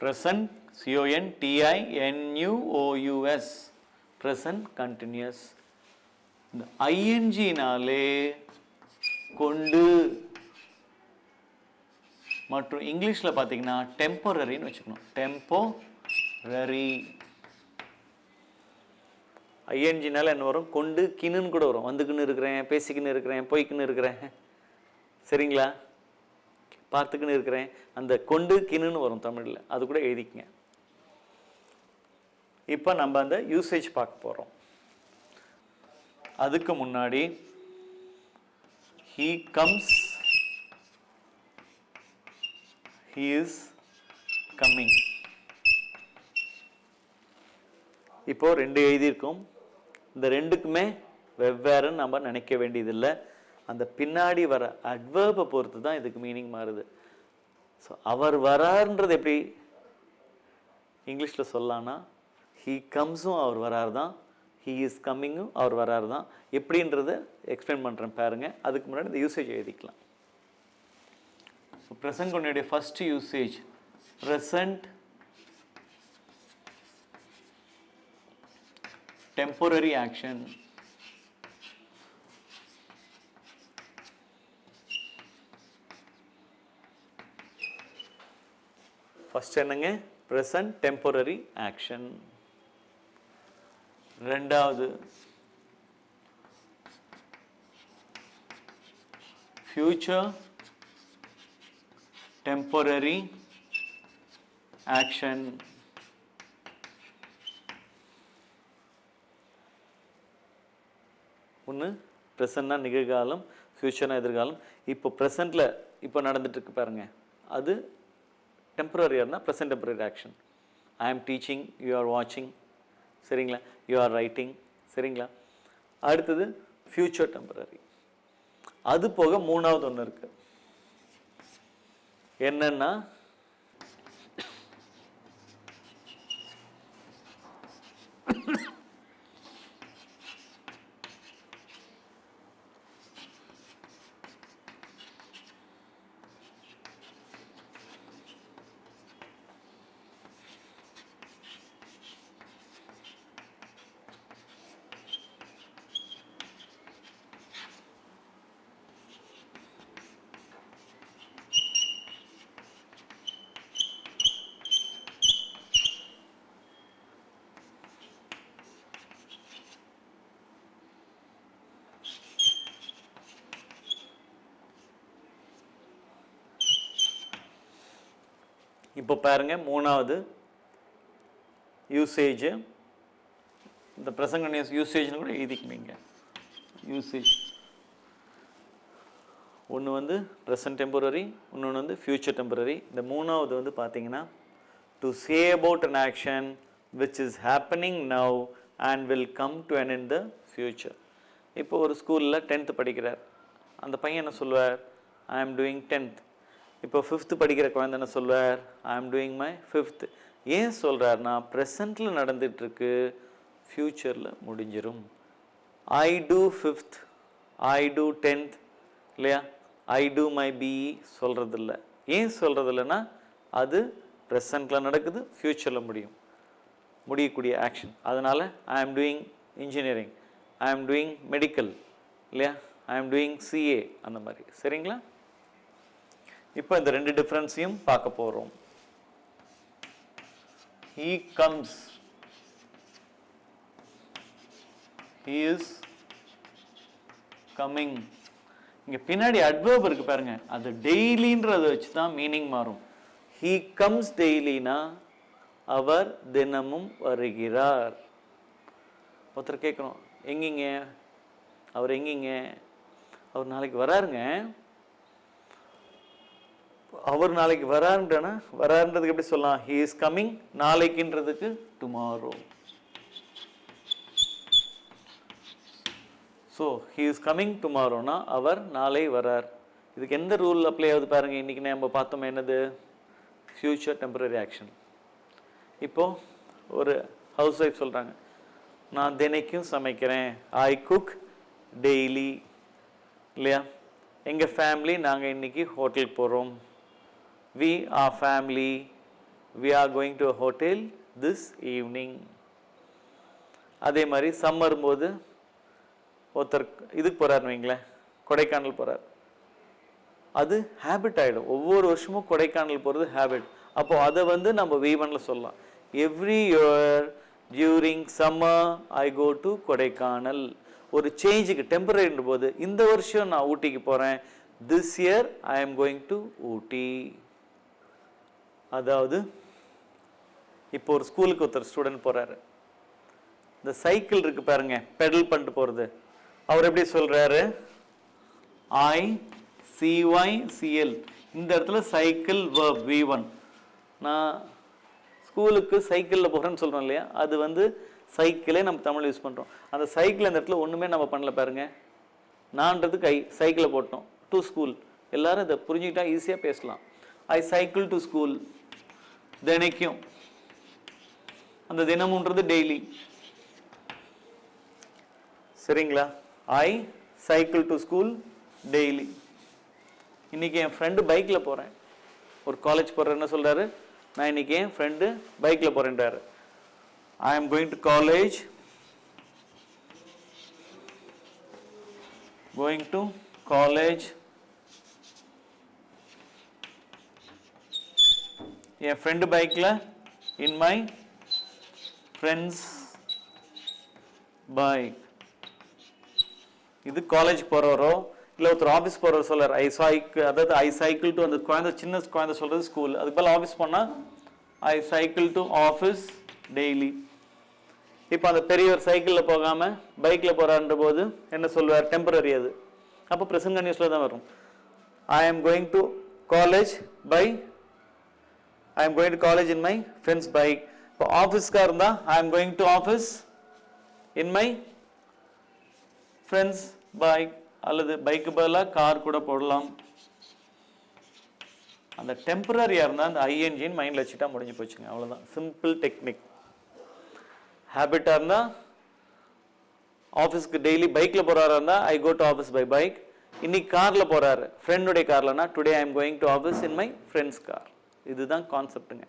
present C-O-N-T-I-N-U-O-U-S present continuous. இந்த ஐஎன்ஜினாலே கொண்டு மற்றும் இங்கிலீஷில் பார்த்தீங்கன்னா டெம்பரரின்னு வச்சுக்கணும். டெம்போரரி ஐஎன்ஜினால என்ன வரும்? கொண்டு கிணுன்னு கூட வரும். வந்துக்கின்னு இருக்கிறேன் பேசிக்கின்னு இருக்கிறேன் போய்க்கின்னு இருக்கிறேன். சரிங்களா? பார்த்துக்கின்னு இருக்கிறேன். அந்த கொண்டு கிணுன்னு வரும் தமிழில். அது கூட எழுதிக்கங்க. இப்போ நம்ம அந்த யூசேஜ் பார்க்க போகிறோம் அதுக்கு முன்னாடி he comes he is coming இப்போ ரெண்டு எழுதியிருக்கோம். இந்த ரெண்டுக்குமே வெவ்வேறுன்னு நம்ம நினைக்க வேண்டியதில்லை. அந்த பின்னாடி வர அட்வர்பை பொறுத்து தான் இதுக்கு மீனிங் மாறுது. ஸோ அவர் வராருன்றது எப்படி? இங்கிலீஷில் சொல்லலாம்னா ஹீ கம்ஸும் அவர் வராரு தான் ஹீ இஸ் கம்மிங்கும் அவர் வராரு தான் எப்படின்றத எக்ஸ்பிளைன் பண்ணுறேன் பாருங்கள் அதுக்கு முன்னாடி இந்த யூசேஜ் எழுதிக்கலாம். So present கொண்டுடைய first usage present temporary action first என்னங்க? ப்ரெசன்ட் டெம்பரரி ஆக்ஷன் ரெண்டாவது ஃபியூச்சர் டெம்பரரி ஆக்ஷன் ஒன்று ப்ரெசன்ட்னா நிகழ்காலம் ஃப்யூச்சர்னா எதிர்காலம். இப்போ ப்ரெசண்ட்டில் இப்போ நடந்துட்டுருக்கு பாருங்கள் அது டெம்பரரி இருந்தால் ப்ரெசன்ட் டெம்பரரி ஆக்ஷன் ஐ ஆம் டீச்சிங் யூ ஆர் வாட்சிங் சரிங்களா? யூ ஆர் ரைட்டிங் சரிங்களா? அடுத்தது ஃப்யூச்சர் டெம்பரரி அது போக மூணாவது ஒன்று இருக்குது என்னன்னா இப்போ பாருங்க மூணாவது யூசேஜ் இந்த பிரசங்க யூசேஜ்னு கூட எழுதிக்கணுங்க யூசேஜ் ஒன்று வந்து ப்ரெசன்ட் டெம்பரரி இன்னொன்று வந்து ஃப்யூச்சர் டெம்பரரி இந்த மூணாவது வந்து பார்த்தீங்கன்னா to say about an action which is happening now and will come to an in the future இப்போ ஒரு ஸ்கூலில் டென்த்து படிக்கிறார். அந்த பையன் என்ன சொல்லுவார்? ஐ ஆம் டூயிங் டென்த் இப்போ ஃபிஃப்த்து படிக்கிற குழந்தை என்ன சொல்வார் ஐ ஆம் டூயிங் மை ஃபிஃப்த் ஏன் சொல்கிறாருன்னா ப்ரெசண்ட்டில் நடந்துகிட்ருக்கு ஃப்யூச்சரில் முடிஞ்சிடும் I do fifth I do tenth இல்லையா? ஐ டூ மை பிஇ சொல்கிறதில்ல ஏன் சொல்கிறதில்லனா அது ப்ரெசண்ட்டில் நடக்குது ஃப்யூச்சரில் முடியும். முடியக்கூடிய ஆக்ஷன் அதனால் ஐ ஆம் டூயிங் இன்ஜினியரிங் ஐ ஆம் டூயிங் மெடிக்கல் இல்லையா? ஐ ஆம் டூயிங் சிஏ அந்த மாதிரி. சரிங்களா? இப்போ இந்த ரெண்டு டிஃப்ரென்ஸையும் பார்க்க போகிறோம் he comes. He is coming. இங்கே பின்னாடி அட்வர்ப் இருக்கு பாருங்க. அது டெய்லின்றத வச்சு தான் மீனிங் மாறும். ஹீ கம்ஸ் டெய்லினா அவர் தினமும் வருகிறார். ஒருத்தர் கேட்குறோம் எங்கிங்க? அவர் எங்கிங்க? அவர் நாளைக்கு வராருங்க. அவர் நாளைக்கு வரான்றனா வராருன்றதுக்கு எப்படி சொல்லலாம்? He is coming நாளைக்குன்றதுக்கு tomorrow so he is coming டுமாரோனா அவர் நாளை வரார். இதுக்கு எந்த ரூல் அப்ளை ஆகுது பாருங்க. இன்னைக்கு நம்ம பார்த்தோம் என்னது? ஃபியூச்சர் டெம்பரரி ஆக்ஷன் இப்போ ஒரு ஹவுஸ் ஒய்ஃப் சொல்கிறாங்க நான் தினைக்கும் சமைக்கிறேன். ஐ குக் டெய்லி இல்லையா? எங்கள் ஃபேமிலி நாங்கள் இன்னைக்கு ஹோட்டல் போகிறோம் we are family we are going to a hotel this evening. அதே மாதிரி சம்மர் போது ஒருத்தர் இதுக்கு போகிறாருன்னு வைங்களேன் கொடைக்கானல் போகிறார் அது ஹேபிட் ஆகிடும் ஒவ்வொரு வருஷமும் கொடைக்கானல் போகிறது ஹேபிட் அப்போது அதை வந்து நம்ம வீவனில் சொல்லலாம். Every year during summer I go to Kodaikanal. ஒரு சேஞ்சுக்கு டெம்பரரின்ற போது இந்த வருஷம் நான் ஊட்டிக்கு போகிறேன் this year I am going to Ooty. அதாவது இப்போ ஒரு ஸ்கூலுக்கு ஒருத்தர் ஸ்டூடெண்ட் போகிறாரு இந்த சைக்கிள் இருக்கு பாருங்க பெடல் பண்ணிட்டு போகிறது அவர் எப்படி சொல்கிறாரு ஐ சிஒய் சிஎல் இந்த இடத்துல சைக்கிள் verb வி ஒன் நான் ஸ்கூலுக்கு சைக்கிளில் போகிறேன்னு சொல்கிறோம் இல்லையா? அது வந்து சைக்கிளே நம்ம தமிழ் யூஸ் பண்ணுறோம் அந்த சைக்கிள் அந்த இடத்துல ஒன்றுமே நம்ம பண்ணல பாருங்க. நான்றது கை சைக்கிளை போட்டோம். டு ஸ்கூல் எல்லாரும் இதை புரிஞ்சுக்கிட்டா ஈஸியாக பேசலாம். ஐ சைக்கிள் டு ஸ்கூல் தினைக்கும். அந்த தினமுன்றது டெய்லி சரிங்களா? I cycle to school daily இன்னைக்கு என் ஃப்ரெண்டு பைக்கில் போகிறேன் ஒரு காலேஜ் போகிற என்ன சொல்கிறாரு நான் இன்னைக்கு என் ஃப்ரெண்டு பைக்கில் போகிறேன்றாரு I am going to college going to college N friend பைக்கில் இன் மை ஃப்ரெண்ட்ஸ் பைக் இது காலேஜ் போகிறவரோ இல்லை ஒருத்தர் ஆஃபீஸ் போகிறவர் சொல்கிறார் ஐ சைக்கிள் அதாவது ஐ சைக்கிள் டு அந்த குழந்தை சின்ன குழந்தை சொல்கிறது ஸ்கூல் அதுக்கு பதில் ஆஃபீஸ் போனால் I cycle to office daily இப்போ அந்த பெரியவர் சைக்கிளில் போகாமல் பைக்கில் போகிறான்ற போது என்ன சொல்லுவார்? டெம்பரரி அது. அப்போ ப்ரெசன்ட் நியூஸில் தான் வரும். I am going to college by I'm going to college in my friend's bike இப்போ ஆஃபீஸ்க்காக இருந்தால் I'm going to office in my friend's bike அல்லது பைக்கு பதிலாக கார் கூட போடலாம். அந்த டெம்பரரியாக இருந்தால் அந்த ஐஎன்ஜின் மைண்டில் வச்சுட்டா முடிஞ்சு போச்சுங்க. அவ்வளோதான் சிம்பிள் டெக்னிக் ஹேபிட்டாக இருந்தால் ஆஃபீஸ்க்கு டெய்லி பைக்கில் போகிறாரா இருந்தால் I go to office by bike இன்னைக்கு காரில் போகிறாரு ஃப்ரெண்டுடைய கார்லனா today I am going to office in my friend's car இதுதான் கான்செப்ட்டுங்க